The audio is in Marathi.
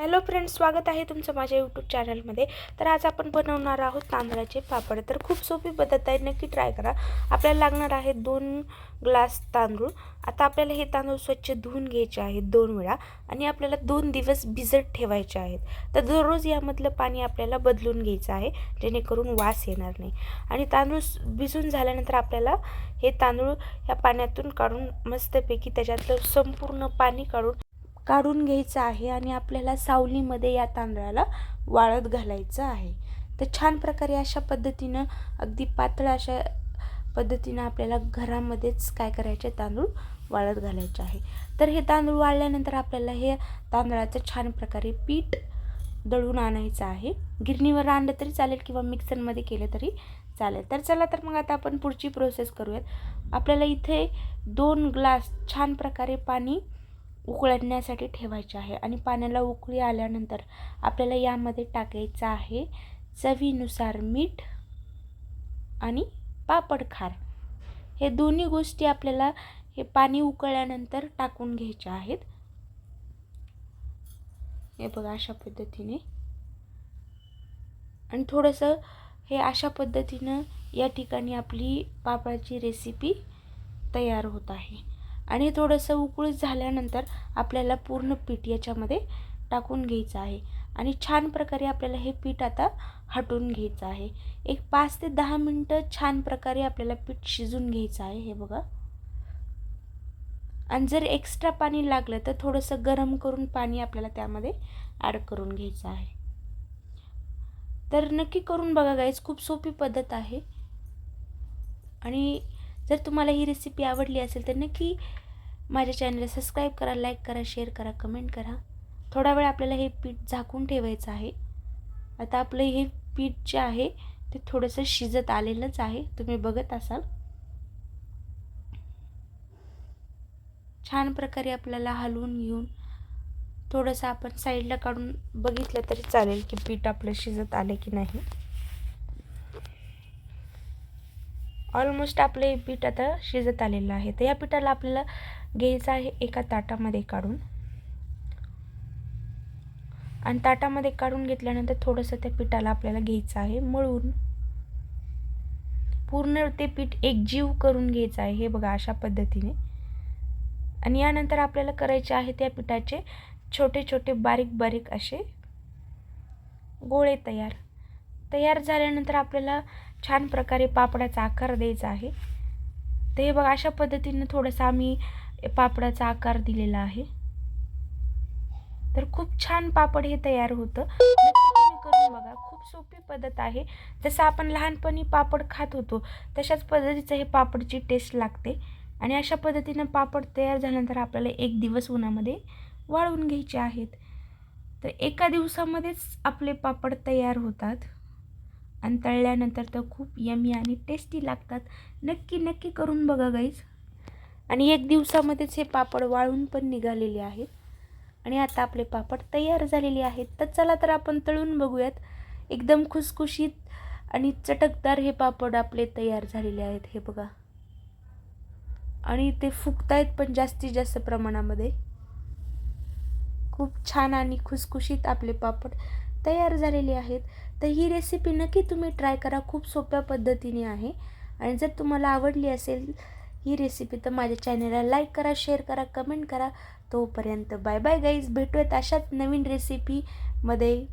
हॅलो फ्रेंड्स स्वागत आहे तुमचं माझ्या यूट्यूब चॅनलमध्ये तर आज आपण बनवणार आहोत तांदळाचे पापड. तर खूप सोपी पद्धत आहे नक्की ट्राय करा. आपल्याला लागणार आहे दोन ग्लास तांदूळ. आता आपल्याला हे तांदूळ स्वच्छ धुवून घ्यायचे आहेत दोन वेळा आणि आपल्याला दोन दिवस भिजत ठेवायचे आहेत. तर दररोज यामधलं पाणी आपल्याला बदलून घ्यायचं आहे जेणेकरून वास येणार नाही. आणि तांदूळ भिजून झाल्यानंतर आपल्याला हे तांदूळ ह्या पाण्यातून काढून मस्तपैकी त्याच्यातलं संपूर्ण पाणी काढून काढून घ्यायचं आहे आणि आपल्याला सावलीमध्ये या तांदळाला वाळत घालायचं आहे. तर छान प्रकारे अशा पद्धतीनं अगदी पातळ अशा पद्धतीनं आपल्याला घरामध्येच काय करायचे तांदूळ वाळत घालायचे आहे. तर हे तांदूळ वाळल्यानंतर आपल्याला हे तांदळाचं छान प्रकारे पीठ दळून आणायचं आहे. गिरणीवर आणलं तरी चालेल किंवा मिक्सरमध्ये केलं तरी चालेल. तर चला तर मग आता आपण पुढची प्रोसेस करूयात. आपल्याला इथे दोन ग्लास छान प्रकारे पाणी उकळण्यासाठी ठेवायचे आहे आणि पाण्याला उकळी आल्यानंतर आपल्याला यामध्ये टाकायचं आहे चवीनुसार मीठ आणि पापड खार. हे दोन्ही गोष्टी आपल्याला हे पाणी उकळल्यानंतर टाकून घ्यायच्या आहेत. हे बघा अशा पद्धतीने. आणि थोडंसं हे अशा पद्धतीनं या ठिकाणी आपली पापडाची रेसिपी तयार होत आहे. आणि हे थोडंसं उकळीत झाल्यानंतर आपल्याला पूर्ण पीठ याच्यामध्ये टाकून घ्यायचं आहे. आणि छान प्रकारे आपल्याला हे पीठ आता हटवून घ्यायचं आहे. एक पाच ते दहा मिनटं छान प्रकारे आपल्याला पीठ शिजून घ्यायचं आहे हे बघा. आणि जर एक्स्ट्रा पाणी लागलं तर थोडंसं गरम करून पाणी आपल्याला त्यामध्ये ॲड करून घ्यायचं आहे. तर नक्की करून बघा गाईज खूप सोपी पद्धत आहे. आणि जर तुम्हाला ही रेसिपी आवडली असेल तर नक्की माझ्या चॅनलला सबस्क्राईब करा लाईक करा शेअर करा कमेंट करा. थोडा वेळ आपल्याला हे पीठ झाकून ठेवायचं आहे. आता आपलं हे पीठ जे आहे ते थोडंसं शिजत आलेलंच आहे. तुम्ही बघत असाल. छान प्रकारे आपल्याला हलवून घेऊन थोडंसं आपण साईडला काढून बघितलं तरी चालेल की पीठ आपलं शिजत आले की नाही. ऑलमोस्ट आपलं हे पीठ आता शिजत आलेलं आहे. तर या पिठाला आपल्याला घ्यायचं आहे एका ताटामध्ये काढून. आणि ताटामध्ये काढून घेतल्यानंतर थोडंसं त्या पिठाला आपल्याला घ्यायचं आहे मळून. पूर्ण ते पीठ एकजीव करून घ्यायचं आहे हे बघा अशा पद्धतीने. आणि यानंतर आपल्याला करायचे आहे त्या पिठाचे छोटे छोटे बारीक बारीक असे गोळे तयार. तयार झाल्यानंतर आपल्याला छान प्रकारे पापडाचा आकार द्यायचा आहे. तर हे बघा अशा पद्धतीनं थोडंसं आम्ही पापडाचा आकार दिलेला आहे. तर खूप छान पापड हे तयार होतं. करून बघा खूप सोपी पद्धत आहे. जसं आपण लहानपणी पापड खात होतो तशाच पद्धतीचं हे पापडची टेस्ट लागते. आणि अशा पद्धतीनं पापड तयार झाल्यानंतर आपल्याला एक दिवस उन्हामध्ये वाळवून घ्यायचे आहेत. तर एका दिवसामध्येच आपले पापड तयार होतात. आणि तळल्यानंतर तर खूप यमी आणि टेस्टी लागतात. नक्की नक्की करून बघा गाईज आणि एक दिवसामध्येच हे पापड वाळून पण निघालेले आहेत. आणि आता आपले पापड तयार झालेले आहेत. तर चला तर आपण तळून बघूयात. एकदम खुसखुशीत आणि चटकदार हे पापड आपले तयार झालेले आहेत हे बघा. आणि ते फुगतायत पण जास्तीत जास्त प्रमाणामध्ये. खूप छान आणि खुसखुशीत आपले पापड. तयार झालेली आहेत. तर ही रेसिपी नक्की तुम्ही ट्राय करा. खूप सोप्या पद्धतीने आहे. आणि जर तुम्हाला आवडली असेल ही रेसिपी तर माझ्या चॅनलला लाईक करा शेअर करा कमेंट करा. तोपर्यंत बाय बाय गाईज भेटूयात अशाच नवीन रेसिपीमध्ये